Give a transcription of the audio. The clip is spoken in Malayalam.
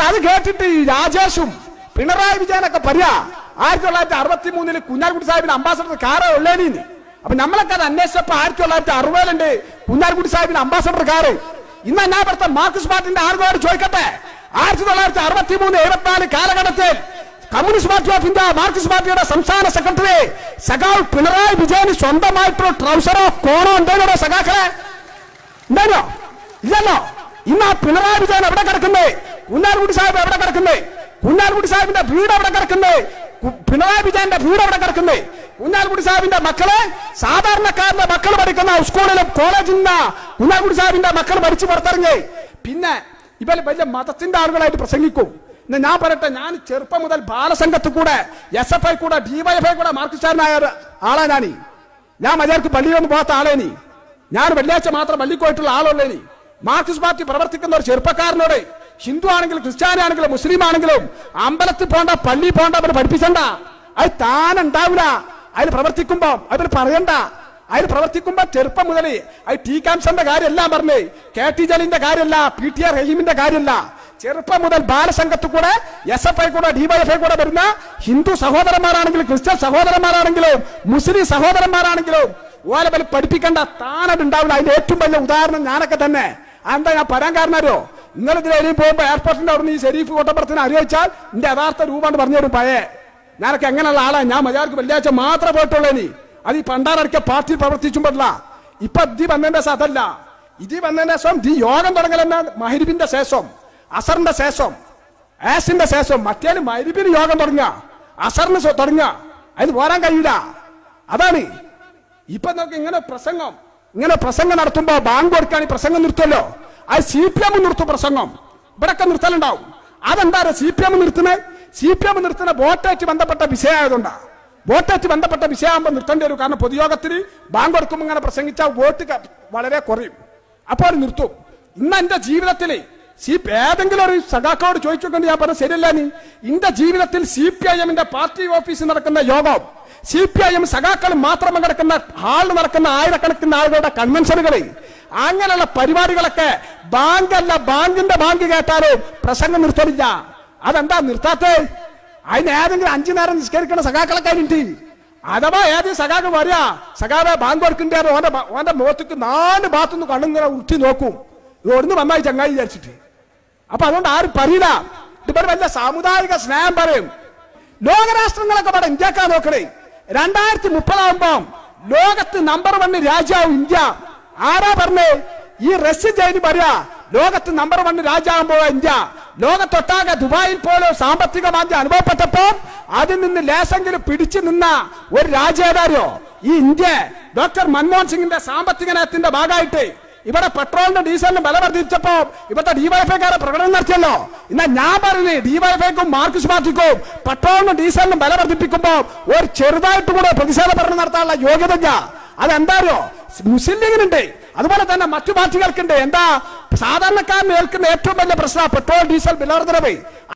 എന്നിട്ട് അത് കേട്ടിട്ട് ഈ രാജേഷും പിണറായി വിജയനൊക്കെ പറയാ ആയിരത്തി തൊള്ളായിരത്തി അറുപത്തി മൂന്നിൽ കുഞ്ഞാലിക്കുട്ടി സാഹിബിന് അംബാസഡർ കാറേ ഉള്ളേനിന്ന് അപ്പൊ നമ്മളൊക്കെ അത് അന്വേഷിച്ചപ്പോ ആയിരത്തി തൊള്ളായിരത്തി അറുപതിലുണ്ട് കുഞ്ഞാലിക്കുട്ടി സാഹിബിന് അംബാസഡർ കാറ്. ഇന്ന് എന്നാ മാർക്സ് മാർക്സിസ്റ്റ് പാർട്ടിന്റെ ആളുകളോട് ചോദിക്കട്ടെ? ആയിരത്തി തൊള്ളായിരത്തി അറുപത്തി മൂന്ന് എഴുപത്തിനാല് കാലഘട്ടത്തിൽ communist party of India Marxist പാർട്ടിയുടെ സംസ്ഥാന സെക്രട്ടറി സഖാവ് പിണറായി വിജയന് സ്വന്തമായിട്ടുള്ള ട്രൗസറോ കോണോ ഉണ്ടോ സഖാക്കളെ? ഉണ്ടല്ലോ ഇല്ലല്ലോ. ഇന്ന് ആ പിണറായി വിജയൻ എവിടെ കിടക്കുന്നേ? കുഞ്ഞാർകുടി സാഹിബ് എവിടെ കിടക്കുന്നേ? കുഞ്ഞാർകുടി സാഹിബിന്റെ വീട് എവിടെ കിടക്കുന്നേ? പിണറായി വിജയന്റെ വീട് എവിടെ കിടക്കുന്നേ? കുഞ്ഞാർകുടി സാഹിബിന്റെ മക്കളെ സാധാരണക്കാരന്റെ മക്കൾ പഠിക്കുന്ന സ്കൂളിലും കോളേജിൽ നിന്ന് കുഞ്ഞാർകുടി സാഹിബിന്റെ മക്കൾ പഠിച്ചു പുറത്തിറങ്ങി. പിന്നെ ഇവർ വലിയ മതത്തിന്റെ ആളുകളായിട്ട് പ്രസംഗിക്കും. ഇന്ന് ഞാൻ പറയട്ടെ ഞാൻ ചെറുപ്പം മുതൽ ബാലസംഘത്തിൽ കൂടെ എസ് എഫ് ഐ കൂടെ ഡിവൈഎഫ്ഐ കൂടെ മാർക്സിസ്റ്റാരനായ ആളാനാണ് ആളാ ഞാനീ ഞാൻ മര്യാദയ്ക്ക് പള്ളിയൊന്നും പോകാത്ത ആളേനി ഞാൻ. വെള്ളിയാഴ്ച മാത്രം പള്ളിക്ക് പോയിട്ടുള്ള ആളുള്ളേനി മാർക്സിസ്റ്റ് പാർട്ടി പ്രവർത്തിക്കുന്ന ഒരു ചെറുപ്പക്കാരനോട് ഹിന്ദു ആണെങ്കിലും ക്രിസ്ത്യാനി ആണെങ്കിലും മുസ്ലിം ആണെങ്കിലും അമ്പലത്തിൽ പോണ്ട പള്ളി പോണ്ട അവർ പഠിപ്പിച്ചണ്ട. അത് താൻ ഉണ്ടാവില്ല അതിൽ പ്രവർത്തിക്കുമ്പോ അവർ പറയണ്ട. അതിൽ പ്രവർത്തിക്കുമ്പോ ചെറുപ്പം മുതൽ അത് ടി കാംസന്റെ കാര്യമല്ല പറഞ്ഞേ കെ ടി ജലീന്റെ കാര്യമല്ല പി ടി ആർ റഹീമിന്റെ കാര്യമല്ല. ചെറുപ്പം മുതൽ ബാലസംഘത്തിൽ കൂടെ എസ് എഫ് ഐ കൂടെ ഡിവൈഎഫ്ഐ കൂടെ വരുന്ന ഹിന്ദു സഹോദരന്മാരാണെങ്കിലും ക്രിസ്ത്യൻ സഹോദരന്മാരാണെങ്കിലും മുസ്ലിം സഹോദരന്മാരാണെങ്കിലും ഓലെ പഠിപ്പിക്കേണ്ട താനത് ഉണ്ടാവില്ല അതിന്റെ ഏറ്റവും വലിയ ഉദാഹരണം ഞാനൊക്കെ തന്നെ. എന്താ ഞാൻ പറയാൻ കാരണമല്ലോ നിങ്ങൾ ഇതിലേലും പോകുമ്പോ എയർപോർട്ടിന്റെ അവിടെ നിന്ന് ഈ ഷെരീഫ് കോട്ടപ്പുറത്തിന് അറിയിച്ചാൽ എന്റെ യഥാർത്ഥ രൂപമാണ് പറഞ്ഞുതരും പയേ ഞാനൊക്കെ എങ്ങനെയുള്ള ആളാ. ഞാൻ മലയാളിക്ക് വെള്ളിയാഴ്ച മാത്രമേ പോയിട്ടുള്ളൂ ഇനി. അത് ഈ പണ്ടാറടിക്ക പാർട്ടി പ്രവർത്തിച്ചുമ്പോഴല്ല. ഇപ്പൊ ഇതി വന്നതിന്റെ അതല്ല. ഇതി വന്നതിന്റെ ശേഷം ദി യോഗം തുടങ്ങലെന്ന മഹരിബിന്റെ ശേഷം അസറിന്റെ ശേഷം ആസിന്റെ ശേഷം. മറ്റേ മഹരിബിന് യോഗം തുടങ്ങുക. അസറിന് തുടങ്ങുക. അതിന് പോരാൻ കഴിയില്ല. അതാണ്. ഇപ്പൊ നമുക്ക് ഇങ്ങനെ പ്രസംഗം ഇങ്ങനെ പ്രസംഗം നടത്തുമ്പോ ബാങ്ക് കൊടുക്കാൻ പ്രസംഗം നിർത്തുമല്ലോ. അത് സി പി എം നിർത്തും പ്രസംഗം. ഇവിടൊക്കെ നിർത്തലുണ്ടാവും. അതെന്താ സി പി എം നിർത്തുന്നത് സി പി എം നിർത്തുന്ന വോട്ടേറ്റ് ബന്ധപ്പെട്ട വിഷയമായതുകൊണ്ടാ. വോട്ടേറ്റ് ബന്ധപ്പെട്ട വിഷയമാകുമ്പോൾ നിർത്തേണ്ടി വരും. കാരണം പൊതുയോഗത്തിന് ബാങ്ക് കൊടുക്കുമ്പോൾ ഇങ്ങനെ പ്രസംഗിച്ചാൽ വോട്ട് വളരെ കുറയും. അപ്പോൾ അവർ നിർത്തും. ഇന്ന് എന്റെ ജീവിതത്തിൽ സി ഏതെങ്കിലും ഒരു സഖാക്കളോട് ചോദിച്ചുകൊണ്ട് ഞാൻ പറഞ്ഞ ശരിയല്ല നീ? എന്റെ ജീവിതത്തിൽ സി പി ഐ എമ്മിന്റെ പാർട്ടി ഓഫീസിൽ നടക്കുന്ന യോഗം സി പി ഐ എം സഖാക്കൾ മാത്രം നടക്കുന്ന ഹാളിൽ നടക്കുന്ന ആയിരക്കണക്കിന് ആളുകളുടെ കൺവെൻഷനുകളിൽ അങ്ങനെയുള്ള പരിപാടികളൊക്കെ ബാങ്കല്ല ബാങ്കിന്റെ ബാങ്ക് കേട്ടാലും പ്രസംഗം നിർത്തലില്ല. അതെന്താ നിർത്താത്തേ അതിന് ഏതെങ്കിലും അഞ്ചു നേരം നിസ്കരിക്കണ സഖാക്കളെ കഴിഞ്ഞിട്ട് അഥവാ ഏത് സഖാക്ക് പറയാ സഖാവെ ബാങ്ക് കൊടുക്കണ്ടേ ഓന്റെ ഓന്റെ മുഖത്തേക്ക് നാല് ഭാഗത്തുനിന്ന് കണ്ണിങ്ങനെ ഉറ്റി നോക്കും. ഇവിടുന്ന് നന്നായി ചങ്ങായി വിചാരിച്ചിട്ട്. അപ്പൊ അതുകൊണ്ട് ആരും പറയില്ല. ഇതുപോലെ വല്ല സാമുദായിക സ്നേഹം പറയും. ലോകരാഷ്ട്രങ്ങളൊക്കെ ഇവിടെ ഇന്ത്യക്കാ നോക്കണേ. രണ്ടായിരത്തി മുപ്പതാകുമ്പോ ലോകത്ത് നമ്പർ വൺ രാജ്യാവും ഇന്ത്യ. ആരാ പറഞ്ഞേ? ഈ റഷ്യൻ ജയിന് പറയാ ലോകത്ത് നമ്പർ വൺ രാജ്യമാകുമ്പോ ഇന്ത്യ. ലോകത്തൊട്ടാകെ ദുബായിൽ പോലെ സാമ്പത്തിക മാന്ദ്യം അനുഭവപ്പെട്ടപ്പോ അതിൽ നിന്ന് ലേശെങ്കിലും പിടിച്ചു നിന്ന ഒരു രാജ്യേതാരോ ഈ ഇന്ത്യ. ഡോക്ടർ മൻമോഹൻ സിംഗിന്റെ സാമ്പത്തിക നയത്തിന്റെ ഭാഗമായിട്ട് ഇവിടെ പെട്രോളിന്റെ ഡീസലിനും വില വർദ്ധിച്ചപ്പോ ഇവിടുത്തെ ഡിവൈഫൈക്കാരെ പ്രകടനം നടത്തിയല്ലോ. എന്നാ ഞാൻ പറഞ്ഞു ഡിവൈഫൈക്കും മാർക്സ് പാർട്ടിക്കും പെട്രോളിനും ഡീസലിനും വില വർദ്ധിപ്പിക്കുമ്പോ ഒരു ചെറുതായിട്ട് കൂടെ പ്രതിഷേധ പ്രകടനം നടത്താനുള്ള യോഗ്യത അതെന്താരോ മുസ്ലിം ലീഗിനുണ്ട് അതുപോലെ തന്നെ മറ്റു പാർട്ടികൾക്കുണ്ട്. എന്താ? സാധാരണക്കാരന് ഏൽക്കുന്ന ഏറ്റവും വലിയ പ്രശ്നം പെട്രോൾ ഡീസൽ വില വർദ്ധനവ്